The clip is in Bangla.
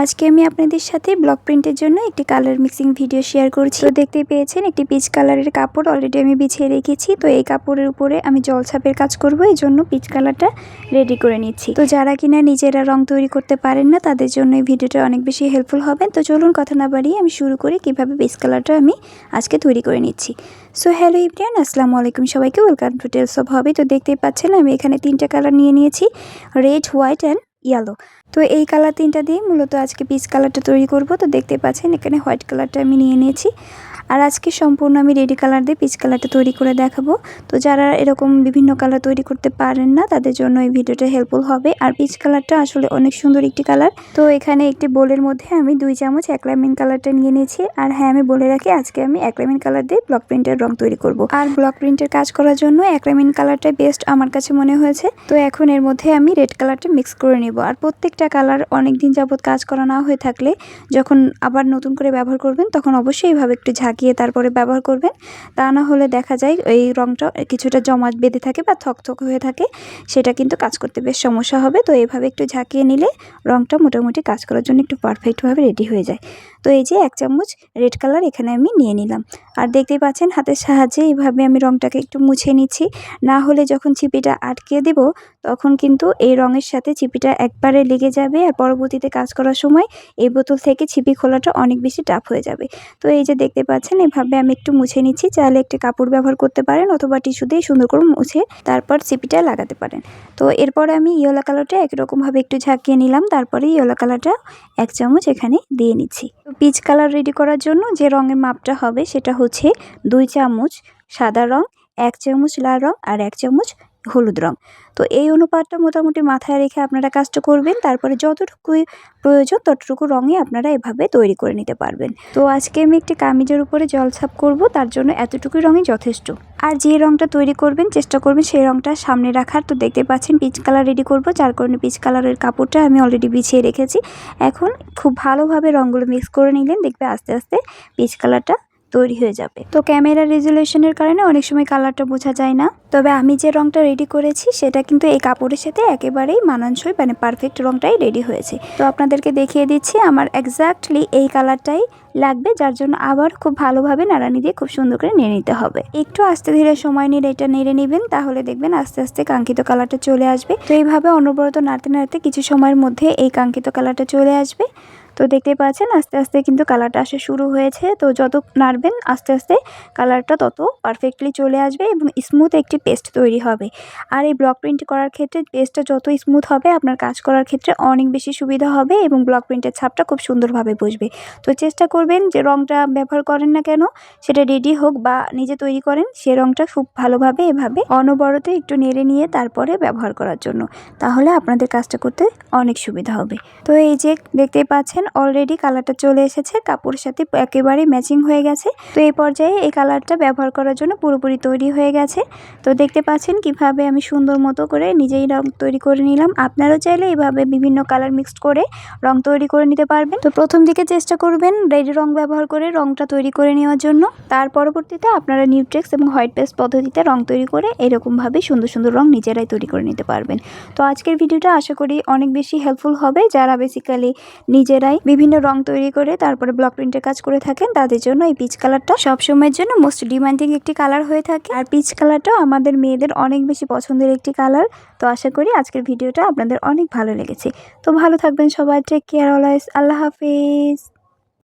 আজকে আমি আপনাদের সাথে ব্লক প্রিন্টের জন্য একটি কালার মিক্সিং ভিডিও শেয়ার করছি। তো দেখতে পেয়েছেন, একটি পিচ কালারের কাপড় অলরেডি আমি বিছিয়ে রেখেছি। তো এই কাপড়ের উপরে আমি জল ছাপের কাজ করব, এই জন্য পিচ কালারটা রেডি করে নিচ্ছি। তো যারা কিনা নিজেরা রং তৈরি করতে পারেন না, তাদের জন্য এই ভিডিওটা অনেক বেশি হেল্পফুল হবে। তো চলুন কথা না বাড়িয়ে আমি শুরু করি, কীভাবে পিচ কালারটা আমি আজকে তৈরি করে নিচ্ছি। সো হ্যালো ইব্রিয়ান আসসালামু আলাইকুম সবাইকে। ওয়েলকাম টু টেলস অফ হবে তো দেখতেই পাচ্ছেন, আমি এখানে তিনটা কালার নিয়ে নিয়েছি রেড হোয়াইট অ্যান্ড ইয়েলো তো এই কালার তিনটা দিয়ে মূলত আজকে পিচ কালারটা তৈরি করব। তো দেখতে পাচ্ছেন এখানে হোয়াইট কালারটা আমি নিয়ে নিয়েছি। আর আজকে সম্পূর্ণ আমি রেডি কালার দিয়ে পিচ কালারটা তৈরি করে দেখাবো। তো যারা এরকম বিভিন্ন কালার তৈরি করতে পারেন না, তাদের জন্য এই ভিডিওটা হেল্পফুল হবে। আর পিচ কালারটা আসলে অনেক সুন্দর একটি কালার। তো এখানে একটি বোলের মধ্যে আমি দুই চামচ অ্যাক্লামিন কালারটা নিয়ে নিয়েছি। আর হ্যাঁ আমি বলে রাখি, আজকে আমি অ্যাক্লামিন কালার দিয়ে ব্লক প্রিন্টের রং তৈরি করব। আর ব্লক প্রিন্টের কাজ করার জন্য অ্যাক্লামিন কালারটা বেস্ট আমার কাছে মনে হয়েছে। তো এখন এর মধ্যে আমি রেড কালারটা মিক্স করে নেব। আর প্রত্যেকটা কালার অনেক দিন যাবত কাজ করা না হয়ে থাকলে যখন আবার নতুন করে ব্যবহার করবেন, তখন অবশ্যই এইভাবে একটু ঝাঁকিয়ে তারপরে ব্যবহার করবেন। তা না হলে দেখা যায় এই রংটা কিছুটা জমাট বেঁধে থাকে বা থকথক হয়ে থাকে, সেটা কিন্তু কাজ করতে বেশ সমস্যা হবে। তো এভাবে একটু ঝাঁকিয়ে নিলে রংটা মোটামুটি কাজ করার জন্য একটু পারফেক্টভাবে রেডি হয়ে যায়। তো এই যে এক চামচ রেড কালার এখানে আমি নিয়ে নিলাম। আর দেখতেই পাচ্ছেন হাতের সাহায্যে এইভাবে আমি রংটাকে একটু মুছে নিচ্ছি। না হলে যখন চিপিটা আটকে দেব, তখন কিন্তু এই রঙের সাথে চিপিটা একবারে লেগে যাবে। আর পরবর্তীতে কাজ করার সময় এই বোতল থেকে ছিপি খোলাটা অনেক বেশি টাফ হয়ে যাবে। তো এই যে দেখতে পাচ্ছেন, এভাবে আমি একটু মুছে নিচ্ছি। চাইলে একটি কাপড় ব্যবহার করতে পারেন অথবা টিস্যু দিয়ে সুন্দর করে মুছে তারপর চিপিটা লাগাতে পারেন। তো এরপরে আমি ইয়েলো কালারটা একরকমভাবে একটু ঝাঁকিয়ে নিলাম। তারপরে ইয়েলো কালারটা এক চামচ এখানে দিয়ে নিচ্ছি। পিচ কালার রেডি করার জন্য যে রঙের মাপটা হবে সেটা হচ্ছে দুই চামচ সাদা রং, এক চামচ লাল রং আর এক চামচ হলুদ রং। তো এই অনুপাতটা মোটামুটি মাথায় রেখে আপনারা কাজটা করবেন। তারপরে যতটুকুই প্রয়োজন, ততটুকু রঙে আপনারা এভাবে তৈরি করে নিতে পারবেন। তো আজকে আমি একটি কামিজের উপরে জলছাপ করব। তার জন্য এতটুকুই রঙই যথেষ্ট। আর যে রঙটা তৈরি করবেন, চেষ্টা করবেন সেই রঙটা সামনে রাখার। তো দেখতে পাচ্ছেন পিচ কালার রেডি করব। যার কারণে পিচ কালারের কাপড়টা আমি অলরেডি বিছিয়ে রেখেছি। এখন খুব ভালোভাবে রঙগুলো মিক্স করে নিলেন। দেখবে আস্তে আস্তে পিচ কালারটা তৈরি হয়ে যাবে। তো ক্যামেরা রেজুলেশনের কারণে অনেক সময় কালারটা বোঝা যায় না। তবে আমি যে রংটা রেডি করেছি, সেটা কিন্তু এই কাপড়ের সাথে একেবারেই মানানসই মানে পারফেক্ট রংটাই রেডি হয়েছে। তো আপনাদেরকে দেখিয়ে দিচ্ছি, আমার এক্স্যাক্টলি এই কালারটাই লাগবে, যার জন্য আবার খুব ভালোভাবে নাড়ানি দিয়ে খুব সুন্দর করে নিয়ে নিতে হবে। একটু আস্তে ধীরে সময় নিয়ে এটা নেড়ে নেবেন, তাহলে দেখবেন আস্তে আস্তে কাঙ্ক্ষিত কালারটা চলে আসবে। তো এইভাবে অনবরত নাড়তে নাড়তে কিছু সময়ের মধ্যে এই কাঙ্ক্ষিত কালারটা চলে আসবে। তো দেখতে পাচ্ছেন, আস্তে আস্তে কিন্তু কালারটা আসা শুরু হয়েছে। তো যত নাড়বেন, আস্তে আস্তে কালারটা তত পারফেক্টলি চলে আসবে এবং স্মুথ একটি পেস্ট তৈরি হবে। আর এই ব্লক প্রিন্ট করার ক্ষেত্রে পেস্টটা যত স্মুথ হবে, আপনার কাজ করার ক্ষেত্রে অনেক বেশি সুবিধা হবে এবং ব্লক প্রিন্টের ছাপটা খুব সুন্দরভাবে বসবে। তো চেষ্টা করবেন যে রঙটা ব্যবহার করেন না কেন, সেটা রেডি হোক বা নিজে তৈরি করেন, সে রঙটা খুব ভালোভাবে এভাবে অনবরত একটু নেড়ে নিয়ে তারপরে ব্যবহার করার জন্য। তাহলে আপনাদের কাজটা করতে অনেক সুবিধা হবে। তো এই যে দেখতেই পাচ্ছেন অলরেডি কালারটা চলে এসেছে, কাপড়ের সাথে একেবারে ম্যাচিং হয়ে গেছে। তো এই পর্যায়ে এই কালারটা ব্যবহার করার জন্য পুরোপুরি তৈরি হয়ে গেছে। তো দেখতে পাচ্ছেন কীভাবে আমি সুন্দর মতো করে নিজেই রং তৈরি করে নিলাম। আপনারাও চাইলে এইভাবে বিভিন্ন কালার মিক্সড করে রং তৈরি করে নিতে পারবেন। তো প্রথম দিকে চেষ্টা করবেন রেডি রং ব্যবহার করে রংটা তৈরি করে নেওয়ার জন্য। তার পরবর্তীতে আপনারা নিউট্রেক্স এবং হোয়াইট পেস্ট পদ্ধতিতে রং তৈরি করে এরকমভাবে সুন্দর সুন্দর রং নিজেরাই তৈরি করে নিতে পারবেন। তো আজকের ভিডিওটা আশা করি অনেক বেশি হেল্পফুল হবে। যারা বেসিক্যালি নিজেরাই বিভিন্ন রং তৈরি করে তারপরে ব্লক প্রিন্টের কাজ করে থাকেন। তাদের জন্য এই পিচ কালারটা সবসময়ের জন্য মোস্ট ডিমান্ডিং একটি কালার হয়ে থাকে। আর পিচ কালারটাও আমাদের মেয়েদের অনেক বেশি পছন্দের একটি কালার তো আশা করি আজকের ভিডিওটা আপনাদের অনেক ভালো লেগেছে। তো ভালো থাকবেন সবাই। টেক কেয়ার অলওয়েজ আল্লাহ হাফিজ।